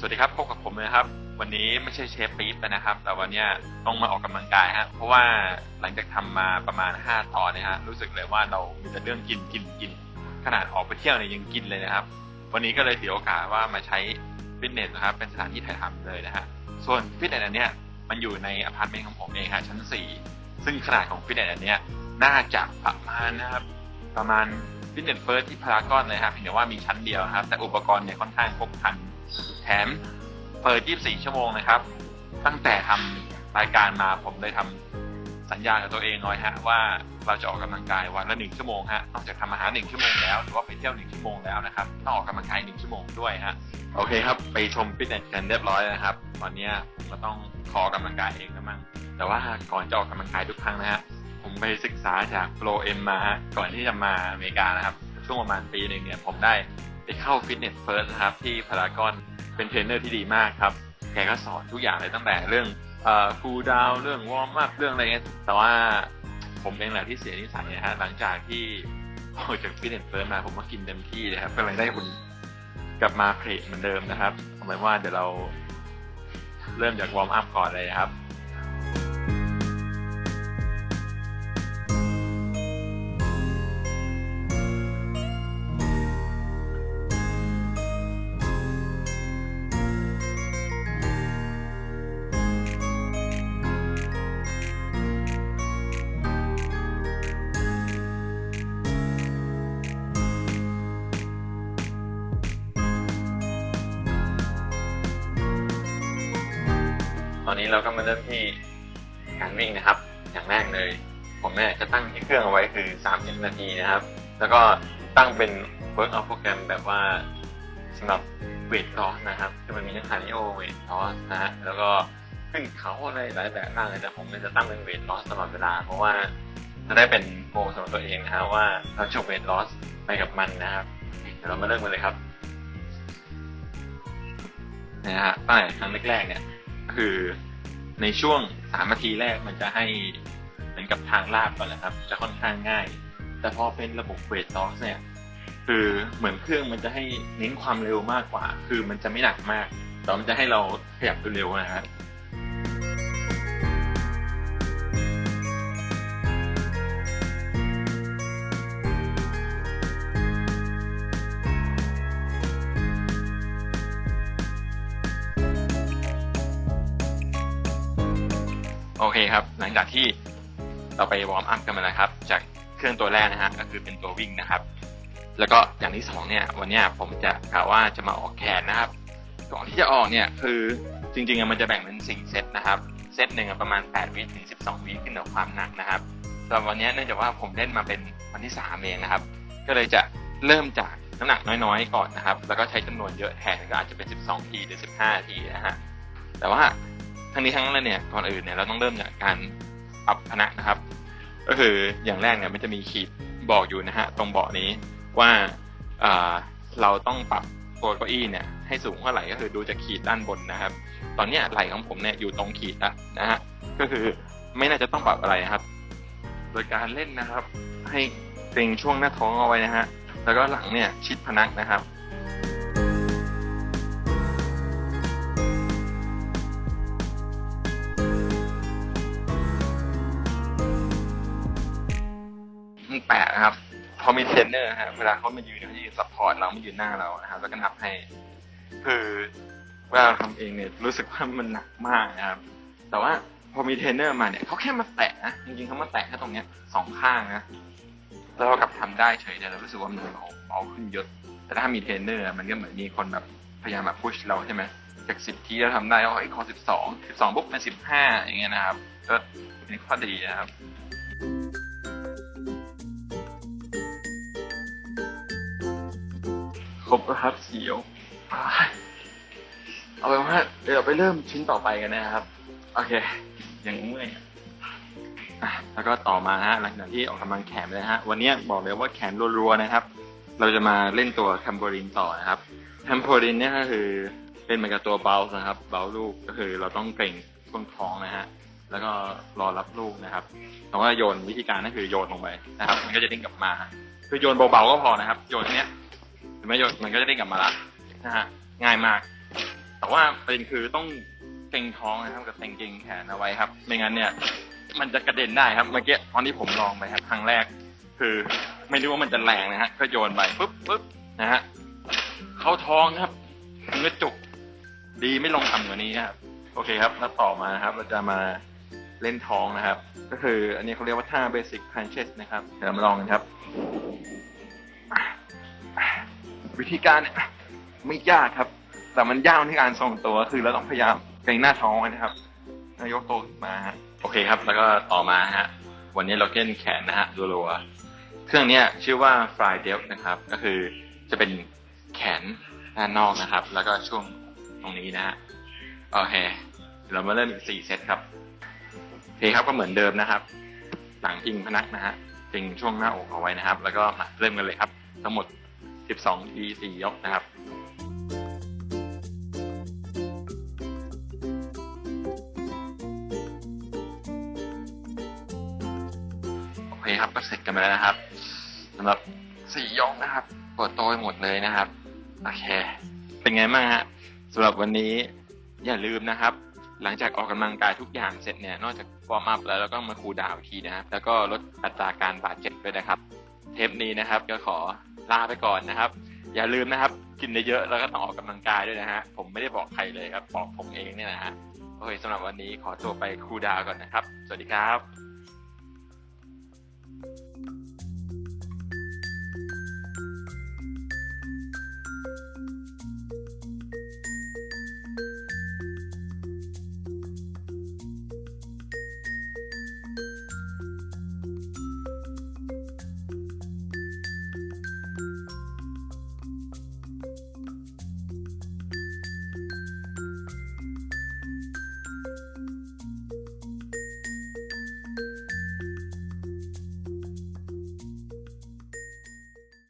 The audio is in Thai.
สวัสดีครับพบกับผมนะครับ วันนี้ไม่ใช่เชฟปี๊บนะครับ แต่วันนี้ต้องมาออกกำลังกายฮะเพราะว่าหลังจากทำมาประมาณ 5 ตอนเนี่ฮะรู้สึกเลยว่าเรามีแต่เรื่องกินกินกิน ขนาดออกไปเที่ยวเนี่ยยังกินเลยนะครับ วันนี้ก็เลยถือโอกาสว่ามาใช้ฟิตเนสนะครับเป็นสถานที่ถ่ายทำเลยนะฮะส่วนฟิตเนสอันเนี้ยมันอยู่ในอพาร์ตเมนต์ของผมเองฮะชั้น 4 ซึ่งขนาดของฟิตเนสอันเนี้ยน่าจะประมาณนะครับประมาณฟิตเนสเฟิร์สที่พารากอนเลยครับเพียงแต่ว่ามีชั้นเดียวครับแต่อุปกรณ์เนี่ยค่อนข้างครบครัน แถมเปิด 24 ชั่วโมงนะครับ ตั้งแต่ทำรายการมาผมเลยทำสัญญากับตัวเองน้อยฮะว่าเราจะออกกำลังกายวันละหนึ่งชั่วโมงฮะนอกจากทำอาหารหนึ่งชั่วโมงแล้วหรือว่าไปเที่ยวหนึ่งชั่วโมงแล้วนะครับต้องออกกำลังกายหนึ่งชั่วโมงด้วยฮะโอเคครับ ไปชมฟิตเนสกันเรียบร้อยแล้วนะครับ ตอนนี้ผมก็ต้องขอออกกำลังกายเองนะมั่งแต่ว่าก่อนจะออกกำลังกายทุกครั้งนะฮะผมไปศึกษาจากโปรเอ็มมาก่อนที่จะมาอเมริกานะครับ ช่วงประมาณปีหนึ่งเนี่ยผมได้ ไปเข้าฟิตเนสเฟิร์สนะครับที่พารากอนเป็นเทรนเนอร์ที่ดีมากครับแกก็สอนทุกอย่างเลยตั้งแต่เรื่องเอ่อคูลดาวเรื่องวอร์มอัพเรื่องอะไรเงี้ยแต่ว่าผมเองแหละที่เสียนิสัยนะฮะหลังจากที่ออกจากฟิตเนสเฟิร์สมาผมก็กินเต็มที่เลยครับก็เลยได้หุ่นกลับมาเพลทเหมือนเดิมนะครับเอาเป็นว่าเดี๋ยวเราเริ่มจากวอร์มอัพก่อนเลยครับ ตอนนี้เราก็มาเริ่มที่การวิ่งนะครับ อย่างแรกเลย ผมเนี่ยจะตั้งที่เครื่องเอาไว้คือ 30 นาทีนะครับ แล้วก็ตั้งเป็นเวิร์กอัพโปรแกรมแบบว่าสำหรับเวทลอสนะครับคือมันมีทั้งคาร์ดิโอเวทลอสนะฮะแล้วก็ขึ้นเขาอะไรหลายแบบมากเลยแต่ผมจะตั้งเป็นเวทลอสตลอดเวลา เพราะว่าจะได้เป็นโกสำหรับตัวเองนะฮะว่าเราจะเวทลอสไปกับมันนะครับเดี๋ยวเรามาเริ่มกันเลยครับนะฮะตั้งแต่ครั้งแรกๆเนี่ย คือในช่วงสามนาทีแรกมันจะให้เหมือนกับทางลาบก่อนนะครับ จะค่อนข้างง่าย แต่พอเป็นระบบเวทลอสเนี่ยคือเหมือนเครื่องมันจะให้เน้นความเร็วมากกว่า คือมันจะไม่หนักมากแต่มันจะให้เราขยับเร็วนะครับ โอเคครับ หลังจากที่เราไปวอร์มอัพกันมาแล้วครับ จากเครื่องตัวแรกนะฮะก็คือเป็นตัววิ่งนะครับ แล้วก็อย่างที่สองเนี่ย วันเนี้ยผมจะกล่าวว่าจะมาออกแขนนะครับก่อนที่จะออกเนี่ยคือจริงๆมันจะแบ่งเป็นสี่เซตนะครับเซตหนึ่งประมาณ8วิถึง12วิขึ้นกับความหนักนะครับสำหรับวันเนี้ยเนื่องจากว่าผมเล่นมาเป็นวันที่สามเองนะครับ ก็เลยจะเริ่มจากน้ำหนักน้อยๆ ก่อนนะครับ แล้วก็ใช้จำนวนเยอะแทนก็อาจจะเป็น 12 ทีหรือ 15 ทีนะฮะแต่ว่า ทั้งนี้ทั้งนั้นเนี่ยก่อนอื่นเนี่ยเราต้องเริ่มจากการปรับพนักนะครับ ก็คืออย่างแรกเนี่ยมันจะมีขีดบอกอยู่นะฮะตรงเบาะนี้ว่าเราต้องปรับตัวเก้าอี้เนี่ยให้สูงเท่าไหร่ก็คือดูจากขีดด้านบนนะครับ ตอนนี้ไหล่ของผมเนี่ยอยู่ตรงขีดแล้วนะฮะก็คือไม่น่าจะต้องปรับอะไรครับ โดยการเล่นนะครับ ให้เกรงช่วงหน้าท้องเอาไว้นะฮะแล้วก็หลังเนี่ยชิดพนักนะครับ แปลกนะครับ พอมีเทรนเนอร์ฮะเวลาเขามายืนเขาจะยืนซัพพอร์ตเราไม่ยืนหน้าเรานะครับแล้วก็นับให้ คือเวลาเราทำเองเนี่ยรู้สึกว่ามันหนักมากนะครับ แต่ว่าพอมีเทรนเนอร์มาเนี่ยเขาแค่มาแตะนะจริงๆเขามาแตะแค่ตรงเนี้ยสองข้างนะแล้วเรากลับทำได้เฉยเลยเรารู้สึกว่ามันเบาเบาขึ้นเยอะแต่ถ้ามีเทรนเนอร์มันก็เหมือนมีคนแบบพยายามแบบพุชเราใช่ไหมจากสิบทีเราทำได้ก็ไอ้ขอสิบสองสิบสองปุ๊บเป็นสิบห้าอย่างเงี้ยนะครับก็เป็นข้อดีนะครับ ครบแล้วครับเสียวเอาเป็นว่าเดี๋ยวเราไปเริ่มชิ้นต่อไปกันนะครับ โอเคยังเมื่อยแล้วก็ต่อมาฮะหลังจากที่ออกกำลังแขนไปนะฮะ วันนี้บอกเลยว่าแขนรัวๆนะครับ เราจะมาเล่นตัวแทมโบลินต่อนะครับแทมโบลินเนี่ยก็คือเป็นเหมือนกับตัวเบลนะครับ เบลลูกก็คือเราต้องเกร็งช่วงท้องนะฮะแล้วก็รอรับลูกนะครับแต่ว่าโยนวิธีการก็คือโยนลงไปนะครับ มันก็จะเด้งกลับมา คือโยนเบาๆก็พอนะครับ โยนแค่เนี้ย ไหมโยนมันก็จะเด้งกลับมาละนะฮะง่ายมาก แต่ว่าประเด็นคือต้องเกรงท้องนะครับกับเกรงเกรงแขนเอาไว้ครับ ไม่งั้นเนี่ย มันจะกระเด็นได้ครับเมื่อกี้ตอนที่ผมลองไปครับครั้งแรก คือไม่รู้ว่ามันจะแรงนะฮะก็โยนไปปุ๊บปุ๊บนะฮะเข้าท้องครับมันก็จุกดีไม่ลงต่ำกว่านี้ครับโอเคครับแล้วต่อมาครับ เราจะมาเล่นท้องนะครับ ก็คืออันนี้เขาเรียกว่าท่า basic crunches นะครับ เดี๋ยวมาลองกันครับ วิธีการไม่ยากครับ แต่มันยากที่การทรงตัวคือเราต้องพยายามเกรงหน้าท้องไว้นะครับยกตัวขึ้นมาฮะโอเคครับ แล้วก็ต่อมาฮะวันนี้เราเล่นแขนนะฮะรัวๆเครื่องนี้ชื่อว่า Fly Depth นะครับ ก็คือจะเป็นแขนด้านนอกนะครับ แล้วก็ช่วงตรงนี้นะฮะโอเคเรามาเริ่มอีกสี่เซตครับโอเคครับก็เหมือนเดิมนะครับหลังพิงพนักนะฮะพิงช่วงหน้าอกเอาไว้นะครับ แล้วก็มาเริ่มกันเลยครับ ทั้งหมด 12ที4ยกนะครับโอเคครับก็เสร็จกันไปแล้วนะครับสำหรับสี่ยกนะครับเปวดโต้ไปหมดเลยนะครับ โอเค เป็นไงบ้างฮะสำหรับวันนี้อย่าลืมนะครับ หลังจากออกกำลังกายทุกอย่างเสร็จเนี่ย นอกจากวอร์มอัพแล้วแล้วก็มาคูลดาวทีนะครับ แล้วก็ลดอัตราการบาดเจ็บด้วยนะครับ เทปนี้นะครับก็ขอ ลาไปก่อนนะครับ อย่าลืมนะครับ กินเยอะๆแล้วก็ต้องออกกำลังกายด้วยนะฮะผมไม่ได้บอกใครเลยครับบอกผมเองเนี่ยนะฮะโอเคสำหรับวันนี้ขอตัวไปคูดาวก่อนนะครับ สวัสดีครับ